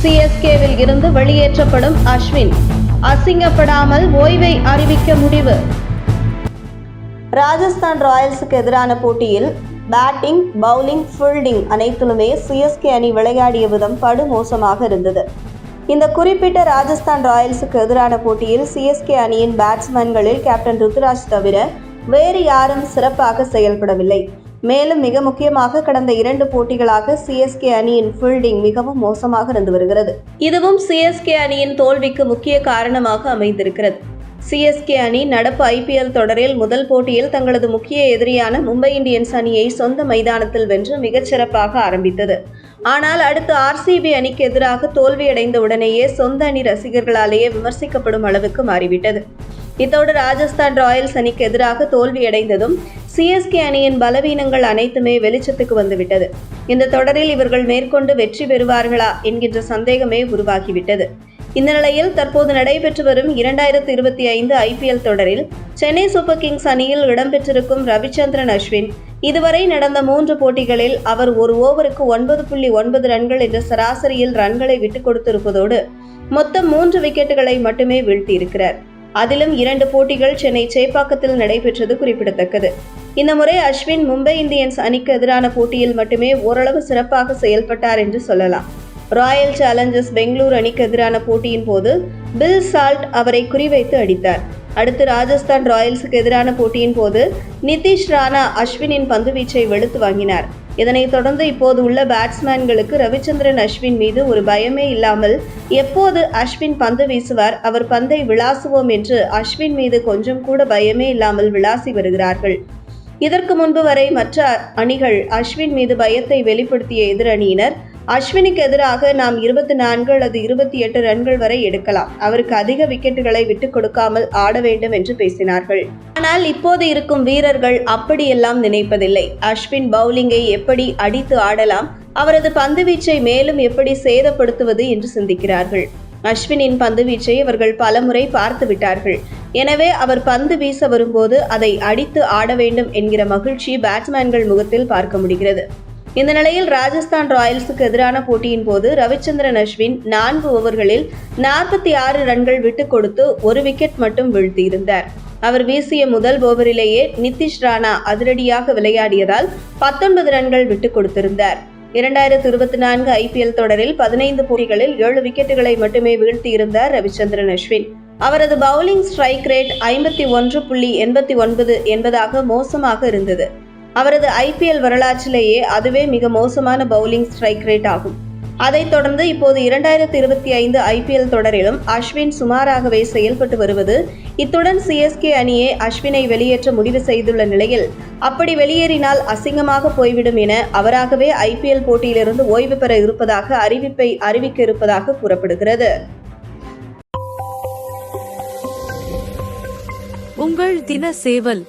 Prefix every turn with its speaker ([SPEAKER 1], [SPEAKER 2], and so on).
[SPEAKER 1] சிஎஸ்கேவில் இருந்து வெளியேற்றப்படும் அஸ்வின். அசிங்கப்படாமல் ஓய்வை அறிவிக்க முடிவு. ராஜஸ்தான் ராயல்ஸுக்கு எதிரான போட்டியில் பேட்டிங் பவுலிங் ஃபீல்டிங் அனைத்திலுமே சிஎஸ்கே அணி விளையாடிய விதம் படுமோசமாக இருந்தது. இந்த குறிப்பிட்ட ராஜஸ்தான் ராயல்ஸுக்கு எதிரான போட்டியில் சிஎஸ்கே அணியின் பேட்ஸ்மேன்களில் கேப்டன் ருத்ராஜ் தவிர வேறு யாரும் சிறப்பாக செயல்படவில்லை. மேலும் மிக முக்கியமாக கடந்த இரண்டு போட்டிகளாக சிஎஸ்கே அணியின் ஃபீல்டிங் மிகவும் மோசமாக இருந்து வருகிறது. இதுவும் சிஎஸ்கே அணியின் தோல்விக்கு முக்கிய காரணமாக அமைந்திருக்கிறது. சிஎஸ்கே அணி நடப்பு ஐபிஎல் தொடரில் முதல் போட்டியில் தங்களது முக்கிய எதிரியான மும்பை இந்தியன்ஸ் அணியை சொந்த மைதானத்தில் வென்று மிகச்சிறப்பாக ஆரம்பித்தது. ஆனால் அடுத்து ஆர்சிபி அணிக்கு எதிராக தோல்வியடைந்த உடனேயே சொந்த அணி ரசிகர்களாலேயே விமர்சிக்கப்படும் அளவுக்கு மாறிவிட்டது. இத்தோடு ராஜஸ்தான் ராயல்ஸ் அணிக்கு எதிராக தோல்வியடைந்ததும் சிஎஸ்கே அணியின் பலவீனங்கள் அனைத்துமே வெளிச்சத்துக்கு வந்துவிட்டது. இந்த தொடரில் இவர்கள் மேற்கொண்டு வெற்றி பெறுவார்களா என்கின்ற சந்தேகமே உருவாகிவிட்டது. இந்த நிலையில் தற்போது நடைபெற்று வரும் இரண்டாயிரத்து இருபத்தி ஐந்து ஐபிஎல் தொடரில் சென்னை சூப்பர் கிங்ஸ் அணியில் இடம்பெற்றிருக்கும் ரவிச்சந்திரன் அஸ்வின் இதுவரை நடந்த மூன்று போட்டிகளில் அவர் ஒரு ஓவருக்கு ஒன்பது புள்ளி ஒன்பது ரன்கள் என்ற சராசரியில் ரன்களை விட்டுக் கொடுத்திருப்பதோடு மொத்தம் மூன்று விக்கெட்டுகளை மட்டுமே வீழ்த்தியிருக்கிறார். அதிலும் இரண்டு போட்டிகள் சென்னை சேப்பாக்கத்தில் நடைபெற்றது குறிப்பிடத்தக்கது. இந்த முறை அஸ்வின் மும்பை இந்தியன்ஸ் அணிக்கு எதிரான போட்டியில் மட்டுமே ஓரளவு சிறப்பாக செயல்பட்டார் என்று சொல்லலாம். ராயல் சேலஞ்சர்ஸ் பெங்களூர் அணிக்கு எதிரான போட்டியின் போது பில் சால்ட் அவரை குறிவைத்து அடித்தார். அடுத்து ராஜஸ்தான் ராயல்ஸுக்கு எதிரான போட்டியின் போது நிதிஷ் ராணா அஸ்வினின் பந்துவீச்சை வெளுத்து வாங்கினார். இதனைத் தொடர்ந்து இப்போது உள்ள பேட்ஸ்மேன்களுக்கு ரவிச்சந்திரன் அஸ்வின் மீது ஒரு பயமே இல்லாமல் எப்போது அஸ்வின் பந்து வீசுவார் அவர் பந்தை விளாசுவோம் என்று அஸ்வின் மீது கொஞ்சம் கூட பயமே இல்லாமல் விளாசி வருகிறார்கள். இதற்கு முன்பு வரை மற்ற அணிகள் அஸ்வின் மீது பயத்தை வெளிப்படுத்திய எதிரணியினர் அஸ்வினுக்கு எதிராக நாம் இருபத்தி நான்கு அல்லது இருபத்தி எட்டு ரன்கள் வரை எடுக்கலாம். அவருக்கு அதிக விக்கெட்டுகளை விட்டுக் கொடுக்காமல் ஆட வேண்டும் என்று பேசினார்கள். ஆனால் இப்போது இருக்கும் வீரர்கள் அப்படியெல்லாம் நினைப்பதில்லை. அஸ்வின் பவுலிங்கை எப்படி அடித்து ஆடலாம் அவரது பந்துவீச்சை மேலும் எப்படி சேதப்படுத்துவது என்று சிந்திக்கிறார்கள். அஸ்வினின் பந்துவீச்சை அவர்கள் பலமுறை பார்த்து விட்டார்கள் எனவே அவர் பந்து வீச வரும்போது அதை அடித்து ஆட வேண்டும் என்கிற மகிழ்ச்சி பேட்ஸ்மேன்கள் முகத்தில் பார்க்க முடிகிறது. இந்த நிலையில் ராஜஸ்தான் ராயல்ஸுக்கு எதிரான போட்டியின் போது ரவிச்சந்திரன் அஸ்வின் நான்கு ஓவர்களில் நாற்பத்தி ஆறு ரன்கள் விட்டு கொடுத்து ஒரு விக்கெட் மட்டும் வீழ்த்தியிருந்தார். அவர் வீசிய முதல் ஓவரிலேயே நிதிஷ் ராணா அதிரடியாக விளையாடியதால் பத்தொன்பது ரன்கள் விட்டுக் கொடுத்திருந்தார். இரண்டாயிரத்து இருபத்தி நான்கு ஐபிஎல் தொடரில் பதினைந்து போட்டிகளில் ஏழு விக்கெட்டுகளை மட்டுமே வீழ்த்தியிருந்தார் ரவிச்சந்திரன் அஸ்வின். அவரது பவுலிங் ஸ்ட்ரைக் ரேட் ஐம்பத்தி ஒன்று புள்ளி எண்பத்தி ஒன்பது என்பதாக மோசமாக இருந்தது. அவரது ஐபிஎல் வரலாற்றிலேயே அதுவே மிக மோசமான பவுலிங் ஸ்ட்ரைக் ரேட் ஆகும். அதைத் தொடர்ந்து இப்போது இரண்டாயிரத்தி இருபத்தி ஐந்து ஐபிஎல் தொடரிலும் அஸ்வின் சுமாராகவே செயல்பட்டு வருவது. இத்துடன் சிஎஸ்கே அணியே அஸ்வினை வெளியேற்ற முடிவு செய்துள்ள நிலையில் அப்படி வெளியேறினால் அசிங்கமாக போய்விடும் என அவராகவே ஐபிஎல் போட்டியிலிருந்து ஓய்வு பெற இருப்பதாக அறிவிப்பை அறிவிக்க இருப்பதாக கூறப்படுகிறது.
[SPEAKER 2] உங்கள் தின சேவல்